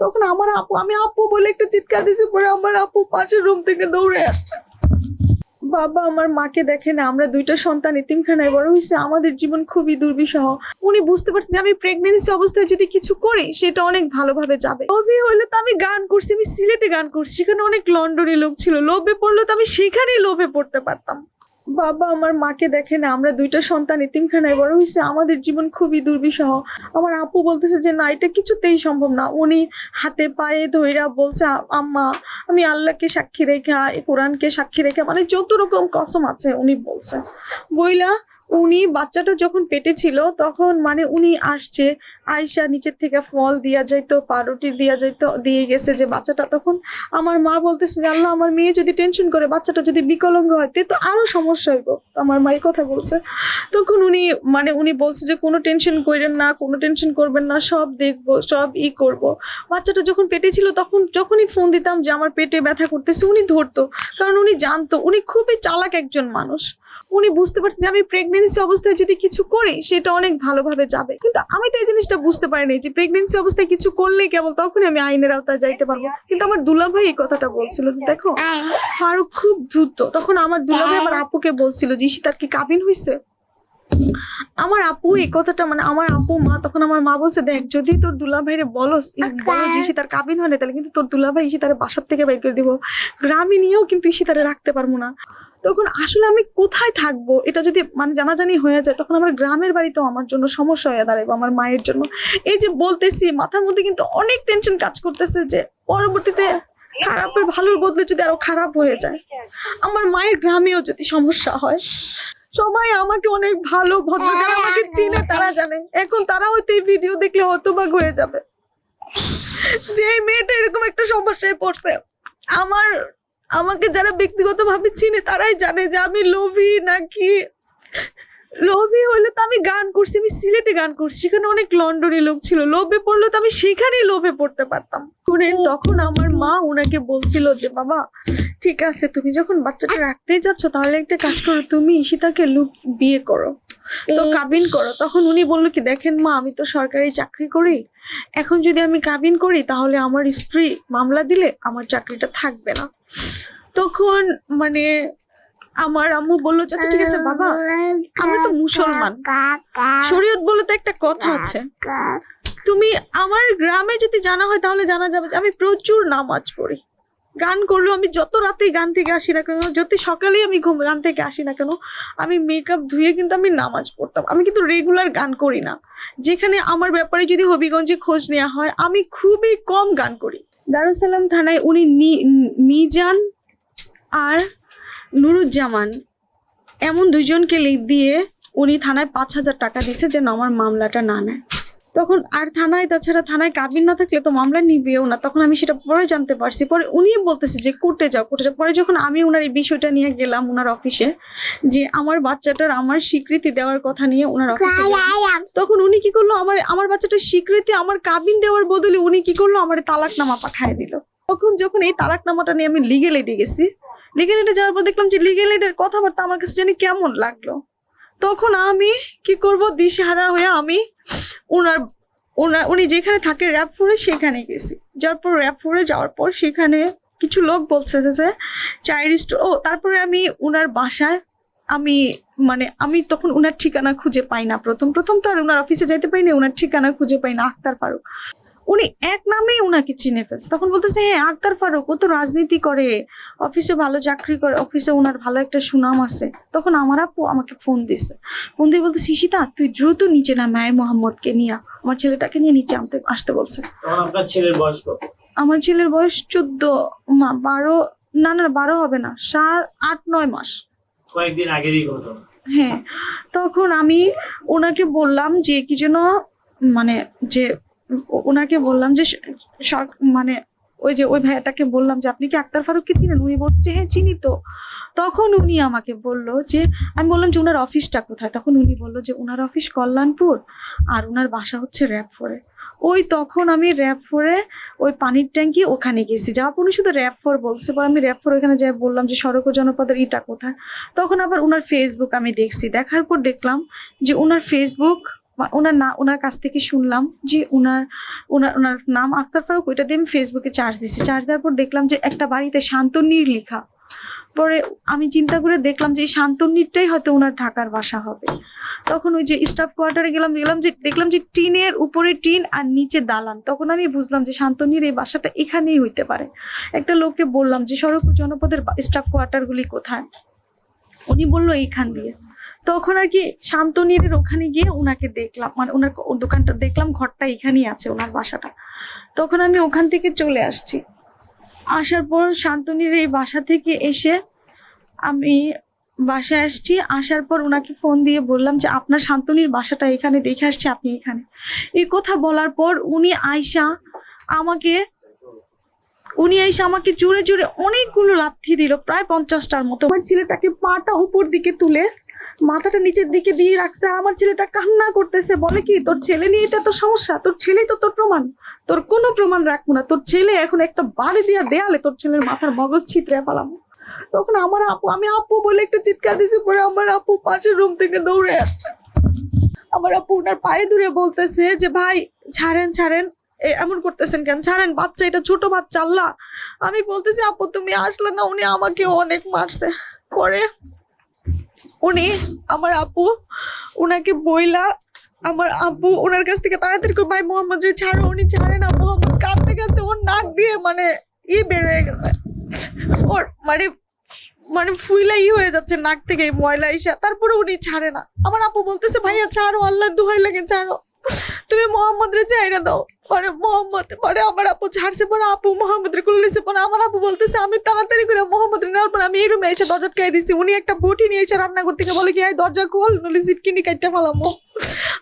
তখন আমার আপু, আমি আপু বলে একটা চিৎকার দিয়েছি, পরে আমার আপু পাশের রুম থেকে দৌড়ে আসছে। বাবা, আমার মাকে দেখে না আমরা দুইটা সন্তান এতিমখানায় বড় হয়েছে, আমাদের জীবন খুবই দুর্বিষহ। উনি বুঝতে পারছেন যে আমি প্রেগনেন্সি অবস্থায় যদি কিছু করি, সেটা অনেক ভালোভাবে যাবে। লোভে হইলে তো আমি গান করছি, আমি সিলেটে গান করছি, সেখানে অনেক লন্ডনে লোক ছিল। লোভে পড়লে তো আমি সেখানেই লোভে পড়তে পারতাম। বাবা, আমার মাকে দেখে না আমরা দুইটা সন্তান এতিমখানায় বড় হয়েছে, আমাদের জীবন খুবই দুর্বিষহ। আমার আপু বলতেছে যে, না, এটা কিছুতেই সম্ভব না। উনি হাতে পায়ে ধৈরা বলছে, আম্মা, আমি আল্লাহকে সাক্ষী রেখা কোরআনকে সাক্ষী রেখা মানে যত রকম কসম আছে, উনি বলছে। বইলা উনি বাচ্চাটা যখন পেটে ছিল, তখন মানে উনি আসছে আয়সা নিচের থেকে ফল দিয়া যাইতো, পাউরুটি দিয়া যাইতো, দিয়ে গেছে যে বাচ্চাটা তখন আমার মা বলতেছে যে, আল্লাহ, আমার মেয়ে যদি টেনশন করে, বাচ্চাটা যদি বিকলাঙ্গ হয়, তো আরও সমস্যা হইব। আমার মায়ের কথা বলছে। তখন উনি মানে উনি বলছে যে, কোনো টেনশন করেন না, কোনো টেনশন করবেন না, সব দেখব, সব ই করব। বাচ্চাটা যখন পেটে ছিল, তখন যখনই ফোন দিতাম যে, আমার পেটে ব্যথা করতেছে, উনি ধরতো। কারণ উনি জানতো, উনি খুবই চালাক একজন মানুষ। উনি বুঝতে পারছেন যে আমি প্রেগনেন্সি অবস্থায় যদি কিছু করি সেটা অনেক ভালোভাবে যাবে। কিন্তু আমি তো এই জিনিসটা বুঝতে পারিনি যে প্রেগনেন্সি অবস্থায় কিছু করলে কেবল তখনই আমি আইনের আওতায় যাইতে পারব। কিন্তু আমার দুলাভাই এই কথাটা বলছিল যে দেখো ফারুক খুব দ্রুত। তখন আমার দুলাভাই আমার আপুকে বলছিল যে তার কি কাবিন হয়েছে আমার আপু এই কথাটা মানে আমার আপু মা তখন আমার মা বলছে দেখ যদি তোর দুলাভাইরে বলো বলো যে তার কাবিন হয় না তাহলে কিন্তু তোর দুলাভাই তার বাসার থেকে বের করে দিব। গ্রামে নিয়েও কিন্তু তারে রাখতে পারব না। তখন আসলে আমি কোথায় থাকব? এটা যদি মানে জানাজানি হয়ে যায়, তখন আমার গ্রামের বাড়িতেও আমার জন্য সমস্যা হয়ে দাঁড়াবে আমার মায়ের জন্য। এই যে বলতেছি, মাথার মধ্যে কিন্তু অনেক টেনশন কাজ করতেছে যে পরবর্তীতে খারাপের ভালোর বদলে যদি আরও খারাপ হয়ে যায়, আমার মায়ের গ্রামেও যদি সমস্যা হয়, সবাই আমাকে অনেক ভালো ভদ্র যারা আমাকে চিনে তারা জানে। এখন তারা হয়তো এই ভিডিও দেখলে হতবাক হয়ে যাবে। যে মেয়েটা এরকম একটা সমস্যায় পড়ছে, আমার আমাকে যারা ব্যক্তিগতভাবে চিনে, তারাই জানে যে আমি লোভি নাকি লোভী হলে তো আমি গান করছি, আমি সিলেটে গান করছি। সেখানে অনেক লন্ডনে লোক ছিল। লোভে পড়লে তো আমি সেখানেই লোভে পড়তে পারতাম। তখন আমার মা ওনাকে বলছিল যে বাবা ঠিক আছে তুমি যখন বাচ্চাটা রাখতেই যাচ্ছ তাহলে একটা কাজ করো তুমি ঈশিতাকে লুক বিয়ে করো তো কাবিন করো। তখন উনি বলল কি দেখেন মা আমি তো সরকারি চাকরি করি এখন যদি আমি কাবিন করি তাহলে আমার স্ত্রী মামলা দিলে আমার চাকরিটা থাকবে না। তখন মানে আমার আম্মু বলল আচ্ছা ঠিক আছে বাবা আমরা তো মুসলমান। শরীয়ত বলে তো একটা কথা আছে। তুমি আমার গ্রামে যদি জানা হয় তাহলে জানা যাবে যে আমি প্রচুর নামাজ পড়ি। গান করলেও আমি যত রাতেই গান থেকে আসি না কেন যত সকালেই আমি ঘুম, গান থেকে আসি না কেন, আমি মেকআপ ধুয়ে কিন্তু আমি নামাজ পড়তাম। আমি কিন্তু রেগুলার গান করি না। যেখানে আমার ব্যাপারে যদি হবিগঞ্জে খোঁজ নেওয়া হয়, আমি খুবই কম গান করি। দারুসালাম থানায় উনি মিজান আর নুরুজ্জামান এমন দুইজনকে লিখ দিয়ে উনি থানায় পাঁচ হাজার টাকা দিছে যেন আমার মামলাটা না নেয়। তখন আর থানায় তাছাড়া থানায় কাবিন না থাকলে তো মামলা নিবেও না। তখন আমি সেটা পরে জানতে পারছি। পরে উনি বলতেছে যে কোর্টে যাও কোর্টে যাও। পরে যখন আমি ওনার এই বিষয়টা নিয়ে গেলাম ওনার অফিসে যে আমার বাচ্চাটার আমার স্বীকৃতি দেওয়ার কথা নিয়ে ওনার অফিসে তখন উনি কি করল? আমার আমার বাচ্চাটার স্বীকৃতি আমার কাবিন দেওয়ার বদলে উনি কি করল? আমার তালাকনামা পাঠায় দিল। তখন যখন এই তালাকনামাটা নিয়ে আমি লিগেল এডে গেছি লিগেল এডে যাওয়ার পর দেখলাম যে লিগেল এডের কথাবার্তা আমার কাছে জানি কেমন লাগল? তখন আমি কি করব? দিশেহারা হয়ে আমি ওনার ওনার, উনি যেখানে থাকে র্যাপ ফোরে সেখানে গেছি। যাওয়ার পর র্যাপ ফোরে যাওয়ার পর সেখানে কিছু লোক বলছে যে চায়ের স্টোর ও, তারপরে আমি ওনার বাসায়, আমি মানে আমি তখন ওনার ঠিকানা খুঁজে পাই না প্রথম। প্রথম তো আর ওনার অফিসে যাইতে পাই না ওনার ঠিকানা খুঁজে পাই না, আক্তার ফারুক। উনি এক নামেই ওনাকে চিনে ফেলছে। তখন বলতেছে হ্যাঁ আক্তার ফারুক ও তো রাজনীতি করে অফিসে ভালো চাকরি করে অফিসে ওনার ভালো একটা সুনাম আছে। তখন আমার আপু আমাকে ফোন দিছে। ফোন দিয়ে বলতে শিশিতা তুই দ্রুত নিচে না মায় মোহাম্মদকে নিয়ে আমার ছেলেটাকে নিয়ে নিচে আনতে আসতে বলছে। আপনার ছেলের বয়স কত? আমার ছেলের বয়স চোদ্দ মা বারো না না বারো হবে না সাত আট নয় মাস। কয়েকদিন আগেরই ঘটনা। হ্যাঁ তখন আমি ওনাকে বললাম যে কি যেন মানে যে ওনাকে বললাম যে মানে ওই যে, ওই ভাইয়াটাকে বললাম যে, আপনি কি আক্তার ফারুককে চিনেন? উনি বলছে যে হ্যাঁ চিনি তো। তখন উনি আমাকে বলল যে, আমি বললাম যে ওনার অফিসটা কোথায়? তখন উনি বলল যে ওনার অফিস কল্যাণপুর, আর ওনার বাসা হচ্ছে র্যাপ ফোরে ওই তখন আমি র্যাপ ফোরে ওই পানির ট্যাঙ্কি ওখানে গেছি। যাওয়া উনি শুধু র্যাপ ফোর বলছে, পর আমি র্যাপ ফোর ওখানে যাই বললাম যে, সড়ক ও জনপদের ইটা কোথায়? তখন আবার ওনার ফেসবুক আমি দেখছি। দেখার পর দেখলাম যে ওনার ফেসবুক ওনার না, ওনার কাছ থেকে শুনলাম যে ওনার ওনার ওনার নাম আক্তার ফারুক, ওইটা দিয়ে আমি ফেসবুকে চার্জ দিচ্ছি চার্জ দেওয়ার পর দেখলাম যে একটা বাড়িতে শান্তনীর লেখা। পরে আমি চিন্তা করে দেখলাম যে এই শান্তনীরটাই হয়তো ওনার ঢাকার বাসা হবে। তখন ওই যে স্টাফ কোয়ার্টারে গেলাম গেলাম যে, দেখলাম যে টিনের উপরে টিন আর নিচে দালান। তখন আমি বুঝলাম যে শান্তনীর এই বাসাটা এখানেই হইতে পারে। একটা লোককে বললাম যে, সড়ক জনপদের স্টাফ কোয়ার্টারগুলি কোথায়? উনি বলল, এইখান দিয়ে। তখন আর কি শান্তনীরের ওখানে গিয়ে ওনাকে দেখলাম। মানে ওনার দোকানটা দেখলাম, ঘরটা এখানেই আছে ওনার বাসাটা। তখন আমি ওখান থেকে চলে আসছি। আসার পর শান্তনীর এই বাসা থেকে এসে আমি বাসায় আসছি। আসার পর ওনাকে ফোন দিয়ে বললাম যে, আপনার শান্তনীর বাসাটা এখানে, দেখে আসছি আপনি এখানে। এই কথা বলার পর উনি আয়সা আমাকে, উনি এসে আমাকে জোরে জোরে অনেকগুলো লাথি দিল, প্রায় পঞ্চাশটার মতো। আমার ছেলেটাকে পাটা উপর দিকে তুলে মাথাটা নিচের দিকে দিয়ে রাখছে, আমার ছেলেটা কান্না করতেছে, বলে কি, তোর ছেলে নিয়ে এটা তো সমস্যা, তোর ছেলেই তো তোর প্রমাণ, তোর কোনো প্রমাণ রাখব না, তোর ছেলে এখন একটা বাড়ি দিয়া দেয়ালে তোর ছেলের মাথার মগজ ছিতরে ফেলাম তখন আমার আপু, আমি আপু বলে একটা চিৎকার দিয়েছি পরে আমার আপু পাশের রুম থেকে দৌড়ে আসছে। আমার আপু ওনার পায়ে দূরে বলতেছে যে, ভাই, ছাড়েন ছাড়েন। এমন করতেছেন কেন? ছাড়েন, বাচ্চা, এটা ছোট বাচ্চা, আল্লাহ। আমি বলতেছি, আপু, তুমি আসলে না, উনি আমাকে অনেক মারছে। পরে উনি আমার আপু, উনাকে বইলা আমার আপু ওনার কাছ থেকে তাড়াতাড়ি করে, ভাই, মোহাম্মদ রে, ছাড়ো, উনি ছাড়ে না, মোহাম্মদ কাঁদতে কাঁদতে ওর নাক দিয়ে মানে ই বের হয়ে গেছে। ওর মানে মানে ফুইলাই হয়ে যাচ্ছে নাক থেকে, ময়লা ইসা তারপরে উনি ছাড়ে না। আমার আপু বলতেছে, ভাইয়া, ছাড়ো, আল্লাহর দোহাই লাগে, ছাড়ো। তুমি মোহাম্মদ রে চাইরা দাও। পরে মোহাম্মদ, পরে আমার আপু ছাড়ছে, পরে আপু মোহাম্মদ রে খুলে নিছে, পরে আমার আপু বলতেছে, আমি তাড়াতাড়ি করে মোহাম্মদ নেওয়ার পর আমি এই রুমে এসে দরজা খাই দিছি। উনি একটা বটি নিয়ে এসে রান্না করতে থেকে বলে কি, এই দরজা খোল নলি সিটকিনি কাটতে ফেলামো।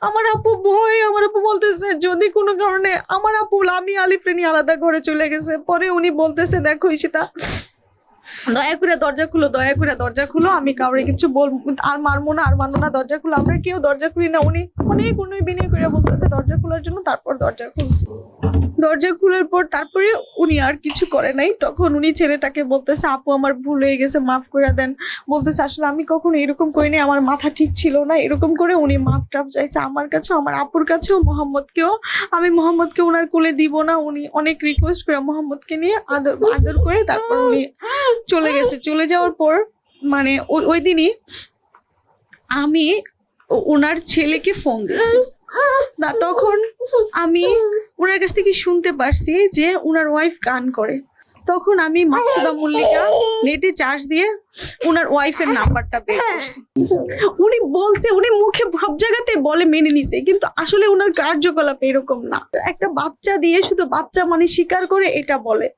আমার আপু ভয়, আমার আপু বলতেছে, যদি কোনো কারণে আমার আপু আমি আলিফ্রেনি আলাদা ঘরে চলে গেছে। পরে উনি বলতেছে, দেখো ইশিতা দয়া করে দরজা খুলো, দয়া করে দরজা খুলো, আমি কাউরে কিছু বল আর মারবো না, আর মানবো না, দরজা খুলো, আমরা কেউ দরজা খুলি না, উনি অনেক উনি বিনয় করে বলতেছে দরজা খোলার জন্য, তারপর দরজা খুলছে। দরজা খোলার পর তারপরে উনি আর কিছু করে নাই, তখন উনি ছেলেটাকে বলতেছে, আপু, আমার ভুল হয়ে গেছে, মাফ করে দেন। বলতেছে, আসলে আমি কখনো এরকম করিনি আমার মাথা ঠিক ছিল না। এরকম করে উনি মাফ টাফ চাইছে আমার কাছেও, আমার আপুর কাছেও, মোহাম্মদকেও। আমি মোহাম্মদকে ওনার কোলে দিব না, উনি অনেক রিকোয়েস্ট করে মোহাম্মদকে নিয়ে আদর আদর করে তারপর উনি চলে গেছে। চলে যাওয়ার পর মানে ওই ওই দিনই আমি ওনার ছেলেকে ফোন দিয়েছি। না, তখন আমি ওনার কাছ থেকে শুনতে পারছি যে ওনার ওয়াইফ গান করে। তখন আমি মাকসুদা মল্লিকা নেটে চার্জ দিয়ে ওনার ওয়াইফের নাম্বারটা বের করছি। উনি বলছে, উনি মুখে সব জায়গাতে বলে মেনে নিছে, কিন্তু আসলে ওনার কার্যকলাপ এরকম না। একটা বাচ্চা দিয়ে শুধু বাচ্চা মানে স্বীকার করে এটা বলে।